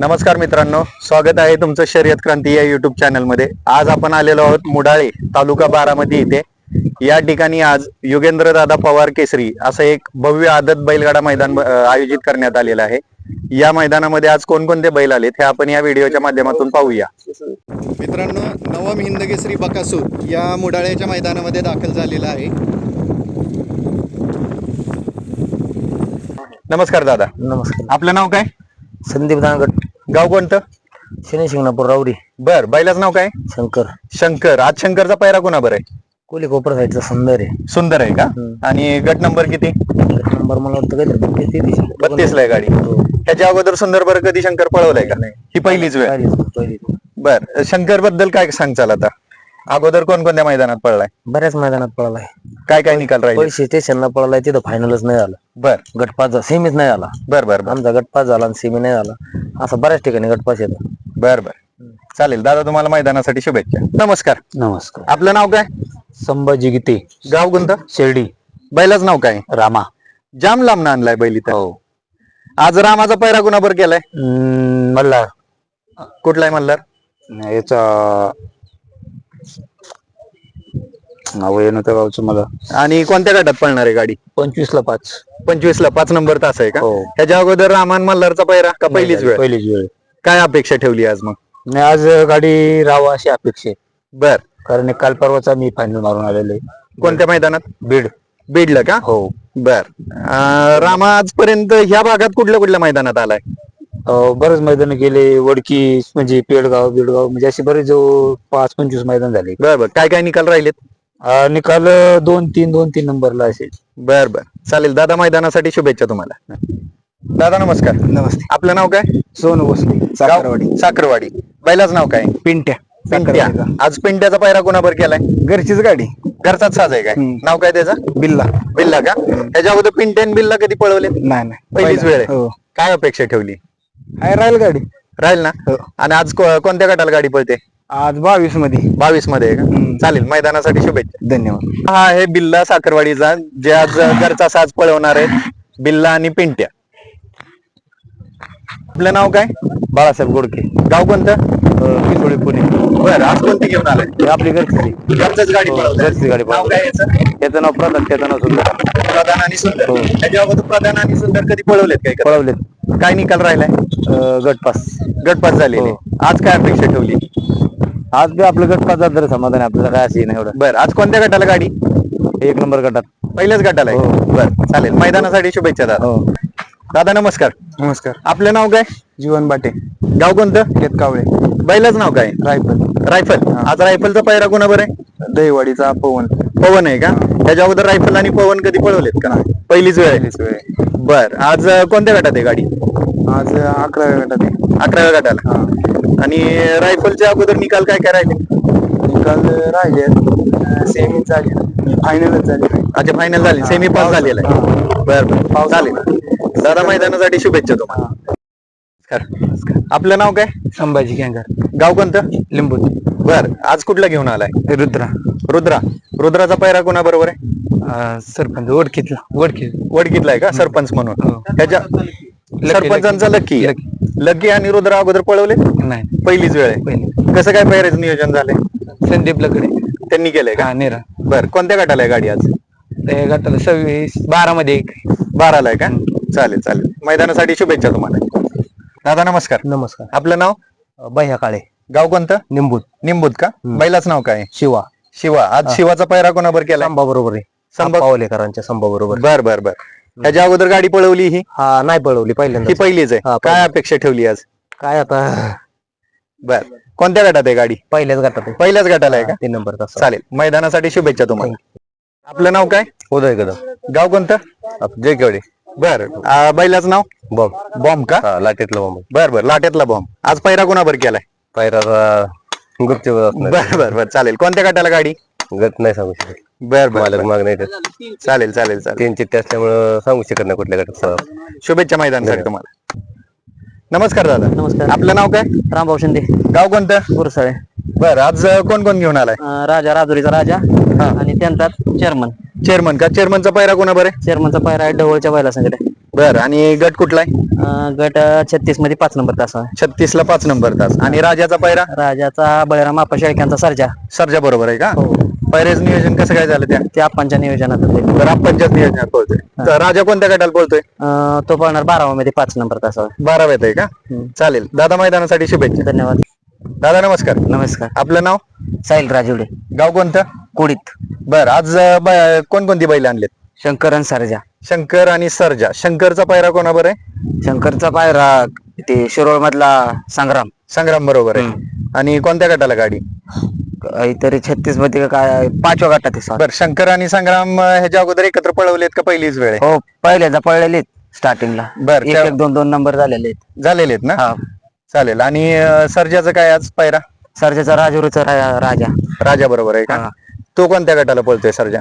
नमस्कार मित्रांनो स्वागत आहे तुमचं शर्यत क्रांती या युट्यूब चॅनलमध्ये आज आपण आलेलो आहोत मुडाळे तालुका बारामती येथे या ठिकाणी आज योगेंद्र दादा पवार केसरी असं एक भव्य आदत बैलगाडा मैदान आयोजित करण्यात आलेलं आहे. या मैदानामध्ये आज कोणकोणते बैल आलेत हे आपण या व्हिडिओच्या माध्यमातून पाहूया. मित्रांनो नवम हिंद केसरी बकासूर या मुडाळ्याच्या मैदानामध्ये दाखल झालेला आहे. नमस्कार दादा. नमस्कार. आपलं नाव काय? संदीप दानगट गाव कोणतं? शनी शिंगणापूर रावरी बर बैलाचं नाव काय? शंकर. शंकर. आज शंकरचा पैरा कोणा बरं आहे? कोली कोपर साईडचा सुंदर आहे. सुंदर आहे का? हम्म. आणि गट नंबर किती? नंबर मला वाटतं काहीतरी बत्तीस तेहतीस. बत्तीस ला आहे गाडी. हो. त्याच्या अगोदर सुंदर बरं कधी शंकर पळवलाय का? ही पहिलीच वेळ. पहिलीच पहिलीच. बर शंकरबद्दल काय सांगचाल आता? अगोदर कोणकोणत्या मैदानात पळलाय? बऱ्याच मैदानात पळालाय. काय काय निकाल राहिले? पैसे स्टेशनला पळालाय तिथं फायनलच नाही झालं. बर. गटपास सेमीच नाही झाला. बर बर बर. आमचा गटपास झाला आणि सेमी नाही झाला. असं बऱ्याच ठिकाणी गटपास येतो बर बर. चालेल दादा तुम्हाला मैदानासाठी शुभेच्छा. नमस्कार. नमस्कार. आपलं नाव काय? संभाजी गीते. गाव कोणतं? शिर्डी. बैलाच नाव काय? रामा. जाम लांब ना आणलाय बैल इथं. हो. आज रामाचा पैरा कुणाबर केलाय? मल्हार. कुठलाय मल्हार? याचा नाव येणं त्या गावचं मला. आणि कोणत्या गटात पळणार आहे गाडी? पंचवीस ला पाच. पंचवीस ला पाच नंबर तास आहे का? हो. त्याच्या अगोदर रामान मल्हारचा पैरा का पहिलीच वेळ? पहिलीच वेळ. काय अपेक्षा ठेवली आज मग? नाही आज गाडी राहावं अशी अपेक्षा आहे. बर. कारण काल परवाचा मी फायनल मारून आलेलो आहे. कोणत्या मैदानात? बीड. बीडला का? हो. बर. अं, रामा आजपर्यंत ह्या भागात कुठल्या कुठल्या मैदानात आलाय? बरेच मैदान गेले वडकी म्हणजे पेडगाव बिडगाव म्हणजे असे बरेच जो पाच पंचवीस मैदान झाले. बर बर. काय काय निकाल राहिलेत? अं, निकाल दोन तीन दोन तीन नंबरला असेल. बर बर. चालेल दादा मैदानासाठी शुभेच्छा तुम्हाला. दादा नमस्कार. नमस्ते. आपलं नाव काय? सोनू भोसले गाव- साखरवाडी. बैलाच नाव काय? पिंट्या. पिंट्या. आज पिंट्याचा पैरा कोणाबर केलाय? घरचीच गाडी. घरचाच साज आहे काय. नाव काय त्याचं? बिल्ला. बिल्ला का? त्याच्या अगोदर पिंट्या आणि बिल्ला कधी पळवले? नाही नाही. पहिलीच वेळ आहे. हो. काय अपेक्षा ठेवली? आहे राहील गाडी. राहील ना? हो. आणि आज को- कोणत्या गटाला गाडी पळते? आज बावीसमध्ये बावीसमध्ये आहे का? चालेल मैदानासाठी शुभेच्छा. धन्यवाद. हा आहे बिल्ला साखरवाडीचा जे आज घरचा साज पळवणार आहेत बिल्ला आणि पिंट्या. आपलं नाव काय? बाळासाहेब गोडके. गाव कोणतं? पिसोळी पुणे. बर आज कोणती घेऊन आलाय? आपली घरची. घरचंच गाडी पळवताय. घरची गाडी नाव काय याचं? त्याचं नाव प्रधान त्याचं नाव सुंदर. प्रधान आणि सुंदर. हो. त्याच्या अगोदर प्रधान आणि सुंदर कधी पळवलेत काय? पळवलेत. काय निकाल राहिलाय? गटपास गटपास झालेले. हो. आज काय अपेक्षा ठेवली? आज बी आपलं गटपास झालं तरी समाधान आहे. आपल्याला काय असे नाही एवढं. बर आज कोणत्या गटाला गाडी? एक नंबर गटात. पहिल्याच गटाला आहे. हो. बर चालेल. मैदानासाठी शुभेच्छा दादा. हो. दादा नमस्कार. नमस्कार. आपलं नाव काय? जीवन बाटे. गाव कोणतं? केतकावळे. बैलाच नाव काय? रायफल. रायफल. आज रायफलचा पैरा कोणा बरं आहे? दहीवाडीचा पवन. पवन आहे का? त्याच्या अगोदर रायफल आणि पवन कधी पळवलेत का? पहिलीच वेळ आहे. बर. आज अं, कोणत्या गटात आहे गाडी? आज अकराव्या गटात आहे. अकराव्या गटाला. आणि रायफलच्या अगोदर निकाल काय काय राहिले? निकाल राहिले सेमी झाली. फायनलच झाली. अच्छा फायनल झाली. सेमी पास झालेला आहे. बर बर. चालेल. दादा मैदानासाठी शुभेच्छा तुम्हाला. नमस्कार. आपलं नाव काय? संभाजी कॅंगर गाव कोणतं? लिंबू बर आज कुठला घेऊन आलाय? रुद्रा. रुद्रा. रुद्राचा पैरा कोणा बरोबर आहे सरपंच ओळखीतला. ओळखी वडकीतला आहे का? सरपंच म्हणून. त्याच्या सरपंचांचा लक्की लक्की आणि रुद्रा अगोदर पळवले? नाही. पहिलीच वेळ आहे. कसं काय पैराचं नियोजन झालंय? संदीप लकडे. त्यांनी केलंय का? हा नेरा. बर कोणत्या गटाला आहे गाडी आज? ते गटाला सव्वीस बारा मध्ये एक. बाराला आहे का? चालेल चालेल. मैदानासाठी शुभेच्छा तुम्हाला. दादा नमस्कार. नमस्कार. आपलं नाव? बह्या काळे. गाव कोणतं? निंबूत निंबूत का? बैलाच नाव काय? शिवा. शिवा. आज शिवाचा पैरा कोणाबर केला संभा बरोबर आहे. संभा- पावलेकरांच्या संभा बरोबर बर बर. बर ह्याच्या अगोदर गाडी पळवली ही? हा नाही पळवली ही पहिल्यांदा पहिलीच आहे. हा, काय पहिली. अपेक्षा ठेवली आज? काय आता? बर. कोणत्या गटात आहे गाडी? पहिल्याच गटात आहे. पहिल्याच गटाला आहे का? तीन नंबर तास. चालेल. मैदानासाठी शुभेच्छा तुम्हाला. आपलं नाव काय? उदय कदम गाव कोणतं? जय केवडे बर. आ, बैलाचं नाव? बॉम्ब. बॉम्ब का? हा लाटेतला बॉम्ब. बर बर लाटेतला बॉम्ब. आज पैरा कोणाबर केलाय? पायरा गुप्त बर बर बर चालेल. कोणत्या गटाला गाडी? गट नाही सांगू शकत. बर बर मालक बर. माग नाही चालेल चालेल चालेल. तीन चिठ्ठे असल्यामुळं सांगू शकत नाही कुठल्या गटात शुभेच्छा मैदानासाठी तुम्हाला. नमस्कार दादा. नमस्कार. आपलं नाव काय? रामभाऊ शिंदे. गाव कोणतं? गुरसाळे. बर आज अ, कोण कोण घेऊन आलाय? अं, राजा राजुरीचा राजा हा. आणि त्यांचा चेअरमन चेअरमन का? चेअरमनचा पैरा कोणा बरे? चेअरमनचा पायरा आहे ढवळच्या बैला संगत बर आणि गट कुठला आहे? गट छत्तीसमध्ये पाच नंबर तास आहे. छत्तीस ला पाच नंबर तास. आणि राजाचा पायरा? राजाचा बळीराम आप्पा शेळक्यांचा सर्जा. सरजा बरोबर आहे का? हो. पायऱ्याचं नियोजन कसं काय झालं त्या? ते आप्पांच्या नियोजनात होते. तर आपणच्याच नियोजनात पळतोय तर राजा कोणत्या गटाला अं, तो पळणार बारावा मध्ये पाच नंबर तास बाराव्यात आहे का. चालेल. दादा मैदानासाठी शुभेच्छा. धन्यवाद. दादा नमस्कार. नमस्कार. आपलं नाव? साहिल राजुडे गाव कोणतं? कुडीत. बर आज अं, ब- कोणकोणती बैल आणलेत? शंकरन सर्जा. शंकर आणि सरजा. शंकरचा पायरा कोणाबर आहे? शंकरचा पायरा ते शिरोळ मधला संग्राम. संग्राम बरोबर आहे. आणि कोणत्या गटाला गाडी? काहीतरी छत्तीसमध्ये का काय पाचव्या गटात आहे सर बर शंकर आणि संग्राम अं, ह्याच्या अगोदर एकत्र पळवलेत का पहिलीच वेळ आहे? हो पहिल्यांदा पळलेले स्टार्टिंगला बर एक त्या- एक दोन दोन नंबर झालेले आहेत. झालेले आहेत ना? हा. चालेल. आणि अं, सर्जाचं काय आज पायरा? सर्जाचा राजुरीचा रा- राजा. राजा बरोबर आहे का? हा. तो कोणत्या गटाला पळतोय सर्जा?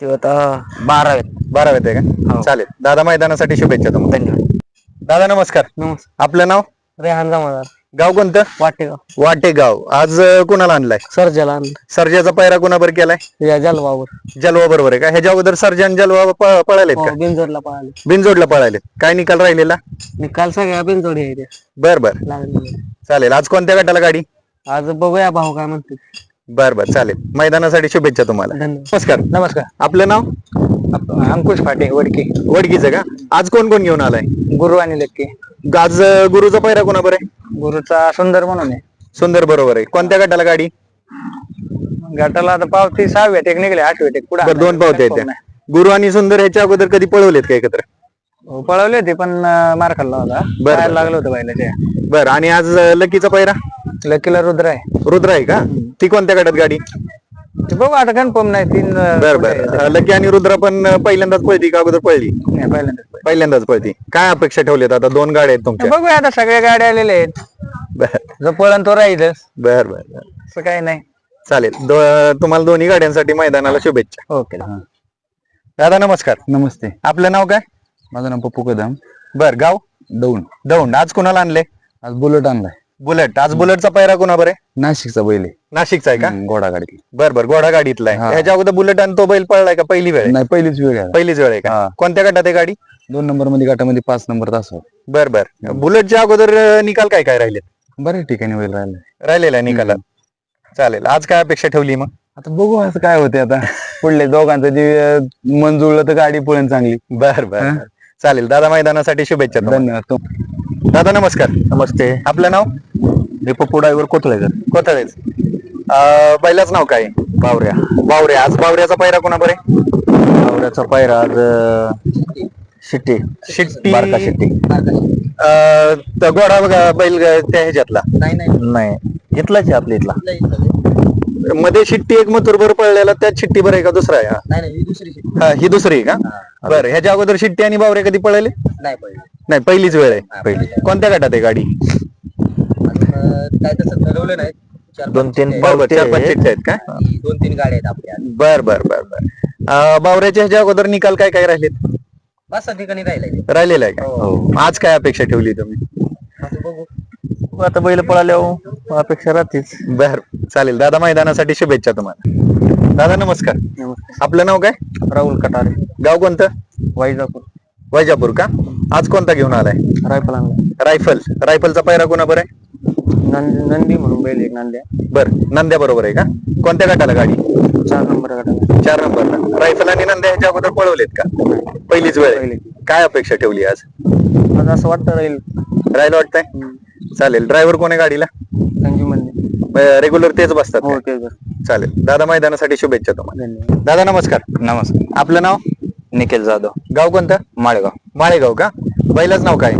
ते आता बारावेत. बाराव्यात आहे का? हो. चालेल. दादा मैदानासाठी शुभेच्छा तुम्हाला. धन्यवाद. दादा नमस्कार. नमस्कार. आपलं नाव? रेहान जमादार. गाव कोणतं? वाटेगाव. वाटेगाव. आज अं, कुणाला आणलाय? सर्जाला सर्जाचा पायरा कुणाबर केलाय? या जलवावर. जलवा बरोबर आहे का? ह्याच्या अगोदर सर्जा आणि जलवा प- पळालेत का? बिनजोडला पळाले बिनजोडला पळालेत. काय निकाल राहिलेला? निकाल सगळ्या बिनजोडी आहे बर बर. लागले चालेल. आज कोणत्या गटाला गाडी? आज बघूया भाऊ काय म्हणते बर बर. चालेल. मैदानासाठी शुभेच्छा तुम्हाला. धन्यवाद. नमस्कार. नमस्कार. आपलं नाव? अंकुश फाटे वडके. वडकीचं का? आज कोण कोण घेऊन आलाय? गुरु आणि लक्के आज अं, गुरुचा पायरा कोणाबर आहे? गुरुचा सुंदर म्हणून आहे. सुंदर बरोबर आहे. कोणत्या गटाला गाडी? गटाला आता पावती सहाव्यात एक निघले आठव्यात एक पुढे बरं दोन पावत्या आहेत त्या. गुरु आणि सुंदर ह्याच्या अगोदर कधी पळवलेत का एकत्र? पळवले होते पण अं, मार खाल्ला होता. बरं. पायाला लागलं होतं बैलाच्या. बर आणि आज अं, लकीचा पायरा? लकीला रुद्र आहे. रुद्र आहे का? ती कोणत्या गटात गाडी? ते बघू आता कन्फर्म नाही तीन बर बर. लकी आणि रुद्र पण पहिल्यांदाच पळती का अगोदर पळली? नाही, पहिल्यांदाच पळले. पहिल्यांदाच पळती. काय अपेक्षा ठेवल्यात आता? दोन गाड्या आहेत तुमच्या. बघूया आता सगळ्या गाड्या आलेल्या आहेत. बर. जो पळण तो राहीलच. बर बर बर. असं काही नाही. चालेल. दो- तुम्हाला दोन्ही गाड्यांसाठी मैदानाला शुभेच्छा. ओके दादा नमस्कार. नमस्ते. आपलं नाव काय? माझं नाव पप्पू कदम. बर गाव? दौंड. दौंड. आज कुणाला आणले आज बुलेट आणलाय. बुलेट. आज बुलेटचा पायरा कुणाबर आहे नाशिकचा बैल आहे. नाशिकचा आहे का? घोडा गाडी बर बर घोडा गाडीतला आहे. ह्याच्या अगोदर बुलेट आणि तो बैल पळलाय का पहिली वेळ? नाही पहिलीच वेळ आहे. पहिलीच वेळ आहे का? हा. कोणत्या गटात आहे गाडी? दोन नंबरमध्ये गाठामध्ये पाच नंबर तास बर बर. बुलेटच्या अगोदर अं, निकाल काय काय राहिलेत? बऱ्याच ठिकाणी बैल राहिले. राहिलेला आहे निकालात. चालेल. आज काय अपेक्षा ठेवली मग? आता बघू असं काय होते आता. पुढले दोघांचं जे अं, मन जुळलं तर गाडी पळेल चांगली. बर बर बर. चालेल. दादा मैदानासाठी शुभेच्छा तुम्हाला. धन्यवाद तुम- दादा नमस्कार. नमस्ते. आपलं नाव? मी पप्पू ड्रायव्हर कोथळेकर. कोथळेच बैलाच नाव काय? बावऱ्या. बावऱ्या. आज बावऱ्याचा पायरा कोणाबर आहे? आवड्याचा पायरा आज शिट्टी. शिट्टी. बारका शिट्टी. अं, तो घोडा बघा बैल त्या ह्याच्यातला. नाही इथलाच आहे आपल्या इथला. मध्ये शिट्टी एक मथुर बरोबर पळलेला त्यात शिट्टी बरं आहे का दुसरा आहे हा? हा ही दुसरी आहे का? बरं ह्याच्या अगोदर शिट्टी आणि बावरे कधी पळले? नाही पडली नाही पहिलीच वेळ आहे. पहिली कोणत्या गटात आहे गाडी? काय तसं ठरवलं नाही. दोन तीन बरोबर चार पाच शिट्टी आहेत का? दोन तीन गाड्या आहेत आपल्या. बर बर बर बर. अं, बावऱ्याच्या ह्याच्या अगोदर निकाल काय काय राहिलेत? बस ठिकाणी राहिलाय राहिलेला आहे का? आज काय अपेक्षा ठेवली तुम्ही? बघू. आता बैल पळाल्यावर अपेक्षा राहतेच. बर चालेल. दादा मैदानासाठी शुभेच्छा तुम्हाला. दादा नमस्कार. आपलं नाव काय? राहुल कटारे. गाव कोणतं? वाईजापूर वैजापूर का? आज कोणता घेऊन आलाय? रायफल आणला रायफल. रायफलचा पायरा कोणाबर आहे? नंदी म्हणून बैल एक नांद्या. बर नंद्या बरोबर आहे का? कोणत्या गटाला गाडी? चार नंबर गटाला. चार नंबरला. रायफल आणि नंद्या ह्याच्या अगोदर पळवलेत का? पहिलीच वेळ आहे. काय अपेक्षा ठेवली आज? आज असं वाटतं राहील. राहिलं वाटतंय? चालेल. ड्रायव्हर कोण आहे गाडीला? रेग्युलर तेच बसतात हो का? ते बरं. चालेल. दादा मैदानासाठी शुभेच्छा तुम्हाला. धन्यवाद. दादा नमस्कार. नमस्कार. आपलं नाव? निखिल जाधव. गाव कोणतं? माळेगाव. माळेगाव का? बैलाच नाव काय?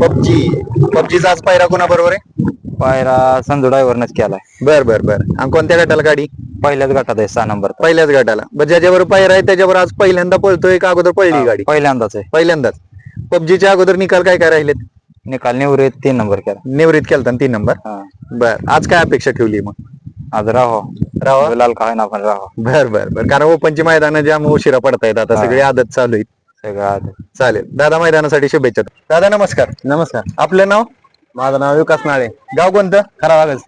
पबजी. पबजीचा आज पायरा कोणा बरोबर आहे? पायरा संजू ड्रायव्हरनच केलाय. बर बर बर. आणि कोणत्या गटाला गाडी? पहिल्याच गटात आहे सहा नंबर. पहिल्याच गटाला. बरं ज्याच्यावर पायरा आहे त्याच्यावर आज पहिल्यांदा पळतोय का अगोदर पळली गाडी? पहिल्यांदाच आहे. पहिल्यांदाच. पबजीच्या अगोदर निकाल काय काय राहिलेत? निकाल निवृत्त तीन नंबर केला. निवृत्त केलता ना तीन नंबर? हा. बर. आज काय अपेक्षा ठेवली मग? आज राहो. राहा? लाल काय ना पण राहो. बर बर बर. कारण ओपनची मैदान जाम उशिरा पडतायत आता सगळी आदत चालू आहे. सगळं. चालेल. दादा मैदानासाठी शुभेच्छा. दादा नमस्कार. नमस्कार. आपलं नाव? माझं नाव विकास नाळे. गाव कोणतं? खरा वागच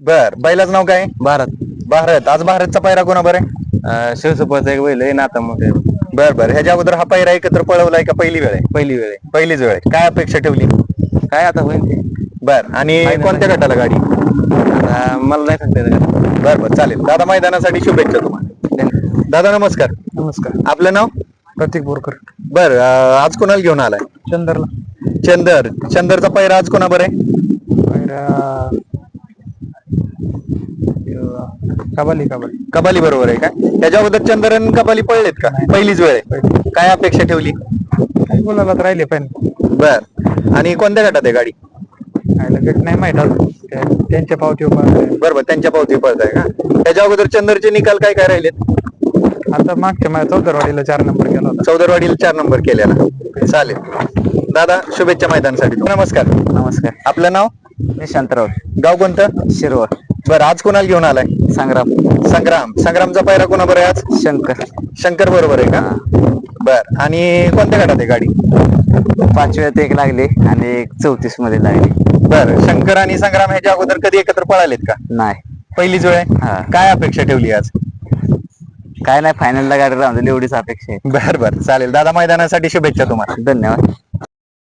बर. बैलाच नाव काय? भारत. भारत. आज भारतचा पायरा कोणा बरं? आहे शिवसोपाचा एक बैल आहे नाता मोठे. बर बर. ह्याच्या अगोदर हा पायरा एकत्र पळवलाय का पहिली वेळ आहे? पहिली वेळ आहे. पहिलीच वेळ आहे. काय अपेक्षा ठेवली? काय आता होईल? बर आणि कोणत्या गटाला गाडी? आता मला नाही सांगता येत का बर बर चालेल. दादा मैदानासाठी शुभेच्छा तुम्हाला. दादा नमस्कार. नमस्कार. आपलं नाव? प्रतीक बोरकर. बर अं, आज कोणाला घेऊन आलाय? चंदरला. चंदर. चंदरचा पैरा आज कोणा बरं आहे? कबाली कबाली. कबाली बरोबर आहे का? त्याच्या अगोदर चंदरन कबाली पळलेत का? पहिलीच वेळ आहे. काय अपेक्षा ठेवली? तर राहिले पण. बर. आणि कोणत्या गटात आहे गाडी? लगेच नाही माहीत अजून. त्या- त्यांच्या पावतीवर बरोबर त्यांच्या पावती पळत आहे का? त्याच्या अगोदर चंदरचे निकाल काय काय राहिलेत? आता मागच्या माझ्या चौदरवाडीला चार नंबर गेला होता. चौदरवाडीला चार नंबर केलेला. चालेल. दादा शुभेच्छा मैदानासाठी. नमस्कार. नमस्कार. आपलं नाव? निशांतराव गाव कोणतं? शिरवळ. बरं आज कोणाला घेऊन आलाय? संग्राम. संग्राम. संग्रामचा पायरा कोणा बरं आहे आज? शंकर. शंकर बरोबर आहे का? बर. आणि कोणत्या गटात आहे गाडी? पाचव्यात एक लागली आणि एक चौतीसमध्ये लागली. बर. शंकर आणि संग्राम ह्याच्या अगोदर कधी एकत्र पळालेत का? नाही. पहिलीच वेळ आहे? हा. काय अपेक्षा ठेवली आज? काय नाही फायनलला गाडी राहून एवढीच अपेक्षा बर बर. चालेल. दादा मैदानासाठी शुभेच्छा तुम्हाला. आहे धन्यवाद.